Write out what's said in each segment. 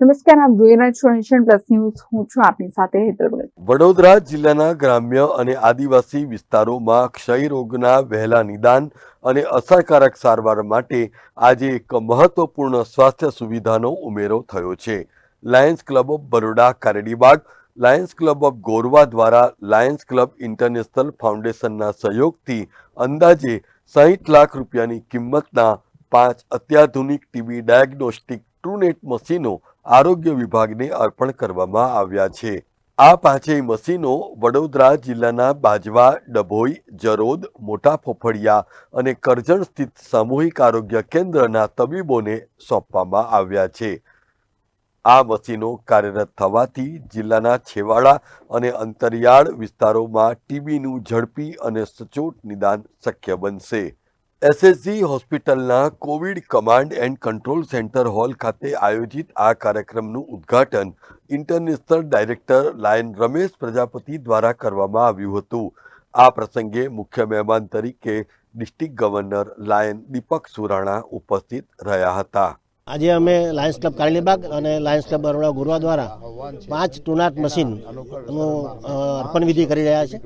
નમસ્કાર, આપ જોઈ રહ્યા છો નેશન પ્લસ ન્યૂઝ. હું છું આપની સાથે હેતલ વડોદરા જિલ્લાના ગ્રામ્ય અને આદિવાસી વિસ્તારોમાં ક્ષય રોગના વહેલા નિદાન અને અસરકારક સારવાર માટે આજે એક મહત્વપૂર્ણ સ્વાસ્થ્ય સુવિધાનો ઉમેરો થયો છે. Lions Club of Baroda, Karelibaug, Lions Club of Gorwa દ્વારા લાયન્સ ક્લબ ઇન્ટરનેશનલ ફાઉન્ડેશનના સહયોગથી અંદાજે સાહીઠ લાખ રૂપિયાની કિંમતના પાંચ અત્યાધુનિક ટીબી ડાયગ્નોસ્ટિક ટ્રુનેટ મશીનો આરોગ્ય વિભાગને અર્પણ કરવામાં આવ્યા છે. આ પાંચેય મશીનો વડોદરા જિલ્લાના બાજવા, ડભોઈ, જરોદ, મોટા ફોફડિયા અને કરજણ સ્થિત સામૂહિક આરોગ્ય કેન્દ્રના તબીબોને સોંપવામાં આવ્યા છે. આ મશીનો કાર્યરત થવાથી જિલ્લાના છેવાડા અને અંતરિયાળ વિસ્તારોમાં ટીબીનું ઝડપી અને સચોટ નિદાન શક્ય બનશે. એસએસજી હોસ્પિટલના Covid command and control centre hall ખાતે આયોજિત આ કાર્યક્રમનું ઉદ્ઘાટન international director Lion Ramesh Prajapati દ્વારા કરવામાં આવ્યું હતું. આ પ્રસંગે મુખ્ય મહેમાન તરીકે district governor Lion Deepak Surana ઉપસ્થિત રહ્યા હતા. આજે અમે લાયન્સ ક્લબ કારેલીબાગ અને લાયન્સ ક્લબ બરોડા ગુરવા દ્વારા પાંચ ટુનાટ મશીનનું અર્પણ વિધિ કરી રહ્યા છે.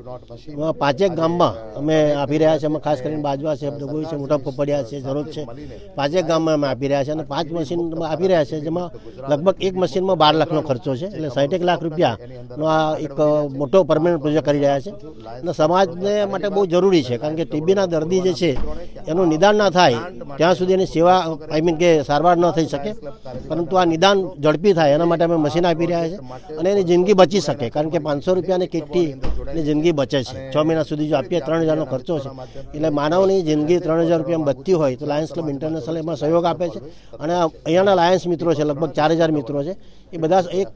એમાં પાંચેક ગામમાં અમે આપી રહ્યા છે. એમાં ખાસ કરીને બાજવા છે ડગોઈ છે, મોટા પોપડિયા છે જરૂર છે. પાંચેક ગામમાં અમે આપી રહ્યા છે અને પાંચ મશીન આપી રહ્યા છે, જેમાં લગભગ એક મશીનમાં બાર લાખનો ખર્ચો છે. એટલે સાઠેક લાખ રૂપિયાનો આ એક મોટો પરમેનન્ટ પ્રોજેક્ટ કરી રહ્યા છે. અને સમાજને માટે બહુ જરૂરી છે, કારણ કે ટીબીના દર્દી જે છે, એનું નિદાન ના થાય, ત્યાં સુધી એની સેવા આઈ મીન કે સારવાર ન થઈ શકે. પરંતુ આ નિદાન ઝડપી થાય, એના માટે અમે મશીન આપી રહ્યા છે અને એની જિંદગી બચી શકે, કારણ કે પાંચસો રૂપિયાની કિટથી એની જિંદગી બચે છે. છ મહિના સુધી જો આપીએ, ત્રણ હજારનો ખર્ચો છે. એટલે માનવની જિંદગી ત્રણ હજાર રૂપિયામાં બચતી હોય, તો લાયન્સ ક્લબ ઇન્ટરનેશનલ એમાં સહયોગ આપે છે. અને અહીંયાના લાયન્સ મિત્રો છે, લગભગ ચાર હજાર મિત્રો છે, એ બધા એક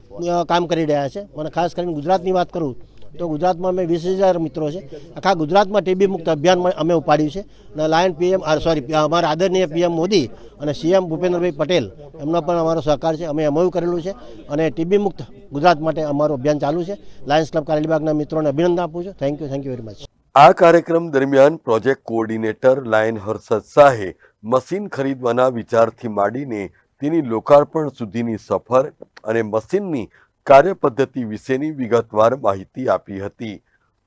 કામ કરી રહ્યા છે. અને ખાસ કરીને ગુજરાતની વાત કરું તો ગુજરાતમાં અમે વીસ હજાર મિત્રો છે. આખા ગુજરાતમાં ટીબી મુક્ત અભિયાન અમે ઉપાડ્યું છે. અને લાયન પીએમ સોરી અમારા આદરણીય પીએમ મોદી અને સીએમ ભૂપેન્દ્રભાઈ પટેલ, એમનો પણ અમારો સહકાર છે. અમે એમઓયુ કરેલું છે અને ટીબી મુક્ત ગુજરાત માટે અમારું અભિયાન ચાલુ છે. લાયન્સ ક્લબ કારેલીબાગના મિત્રોને અભિનંદન આપું છું. Thank you thank you very much આ કાર્યક્રમ દરમિયાન પ્રોજેક્ટ કોઓર્ડિનેટર લાયન હર્ષદ શાહે મશીન ખરીદવાના વિચારથી માંડીને તેની લોકાર્પણ સુધીની સફર અને મશીનની કાર્યપદ્ધતિ વિશેની વિગતવાર માહિતી આપી હતી.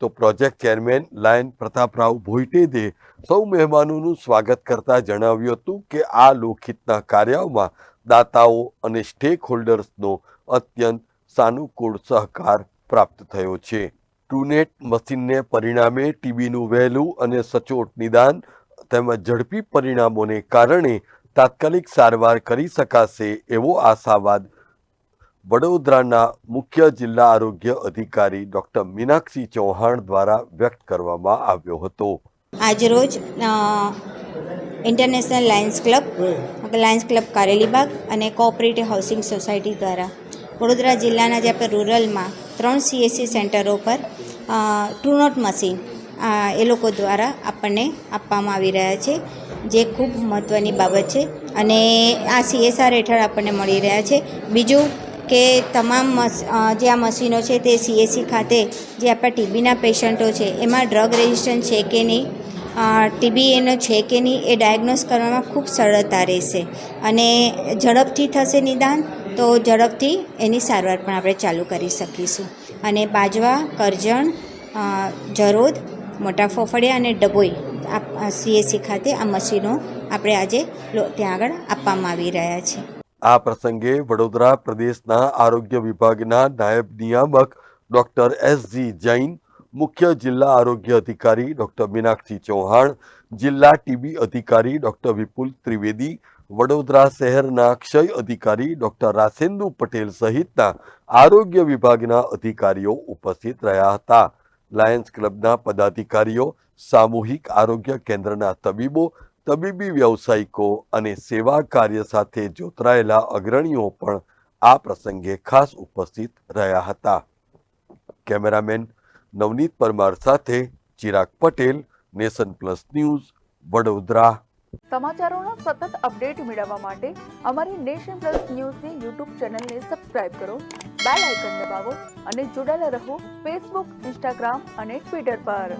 તો પ્રોજેક્ટ ચેરમેન લાયન પ્રતાપરાવ ભોઈટેદે સૌ મહેમાનોનું સ્વાગત કરતા જણાવ્યું હતું કે આ લોકહિતના કાર્યોમાં દાતાઓ અને સ્ટેક હોલ્ડર્સનો અત્યંત સાનુકૂળ સહકાર પ્રાપ્ત થયો છે. ટ્રુનેટ મશીનને પરિણામે ટીબીનું વહેલું અને સચોટ નિદાન તેમજ ઝડપી પરિણામોને કારણે તાત્કાલિક સારવાર કરી શકાશે એવો આશાવાદ વડોદરાના મુખ્ય જિલ્લા આરોગ્ય અધિકારી ડોક્ટર મીનાક્ષી ચૌહાણ દ્વારા વ્યક્ત કરવામાં આવ્યો હતો. આજરોજ international Lions Club Lions Club Karelibaug અને કોઓપરેટિવ હાઉસિંગ સોસાયટી દ્વારા વડોદરા જિલ્લાના જે આપણે રૂરલમાં ત્રણ સીએસસી સેન્ટરો પર ટ્રુનોટ મશીન એ લોકો દ્વારા આપણને આપવામાં આવી રહ્યા છે, જે ખૂબ મહત્ત્વની બાબત છે. અને આ સીએસઆર હેઠળ આપણને મળી રહ્યા છે. બીજું કે તમામ જે આ મશીનો છે તે સીએસસી ખાતે જે આપણા ટીબીના પેશન્ટો છે, એમાં ડ્રગ રેઝિસ્ટન્ટ છે કે નહીં ટીબી એનો છે કે નહીં, એ ડાયગ્નોસ કરવામાં ખૂબ સરળતા રહેશે. અને ઝડપથી થશે નિદાન, તો ઝડપથી એની સારવાર પણ આપણે ચાલુ કરી શકીશું. અને બાજવા, કરજણ જરોદ, મોટા ફોફડિયા અને ડબોઈ સીએસસી ખાતે આ મશીનો આપણે આજે ત્યાં આગળ આપવામાં આવી રહ્યા છે. આ પ્રસંગે વડોદરા પ્રદેશના આરોગ્ય વિભાગના નાયબ નિયામક ડોક્ટર એસ જી જૈન, મુખ્ય જિલ્લા આરોગ્ય અધિકારી ડોક્ટર મીનાક્ષી ચૌહાણ, જિલ્લા ટીબી અધિકારી ડોક્ટર વિપુલ ત્રિવેદી, વડોદરા શહેરના ક્ષય અધિકારી ડોક્ટર રાસેન્દુ પટેલ સહિતના આરોગ્ય વિભાગના અધિકારીઓ ઉપસ્થિત રહ્યા હતા. લાયન્સ ક્લબના પદાધિકારીઓ, સામૂહિક આરોગ્ય કેન્દ્રના તબીબો તબીબી વ્યવસાયિકો અને સેવા કાર્ય સાથે જોતરાયેલા અગ્રણીઓ પણ આ પ્રસંગે ખાસ ઉપસ્થિત રહ્યા હતા. કેમેરામેન નવનીત પરમાર સાથે Chirag Patel, Nation Plus News, Vadodara. સમાચારોનો સતત અપડેટ મેળવવા માટે અમારી નેશન પ્લસ ન્યૂઝની યુટ્યુબ ચેનલને સબસ્ક્રાઇબ કરો, બેલ આઇકન દબાવો અને જોડાયેલા રહો ફેસબુક, ઇન્સ્ટાગ્રામ અને ટ્વિટર પર.